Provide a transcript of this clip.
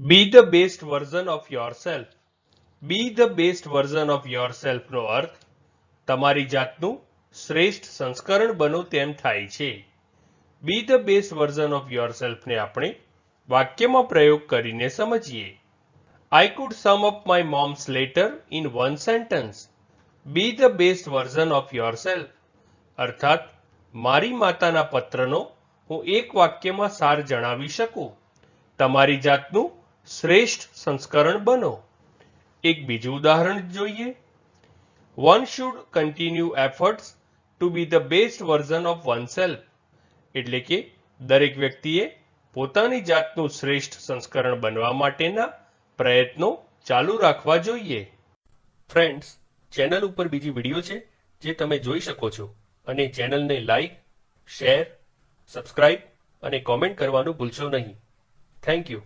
Be the best version of yourself be the best version of યોરસેલ્ફનો અર્થ, તમારી જાતનું શ્રેષ્ઠ સંસ્કરણ બનો તેમ થાય છે. Be the best version of યોરસેલ્ફને આપણે વાક્યમાં પ્રયોગ કરીને સમજીએ. I could sum up my mom's letter in one sentence be the best version of yourself અર્થાત, મારી માતાના પત્રનો હું એક વાક્યમાં સાર જણાવી શકું. તમારી જાતનું શ્રેષ્ઠ સંસ્કરણ બનો. એક બીજું ઉદાહરણ જોઈએ. One should continue efforts to be the best version of oneself એટલે કે, દરેક વ્યક્તિએ પોતાની જાતનું શ્રેષ્ઠ સંસ્કરણ બનવા માટેના પ્રયત્નો ચાલુ રાખવા જોઈએ. ફ્રેન્ડ્સ ચેનલ ઉપર બીજી વીડિયો છે, જે તમે જોઈ શકો છો. અને ચેનલને લાઈક શેર સબસ્ક્રાઇબ અને કોમેન્ટ કરવાનું ભૂલશો નહીં. Thank you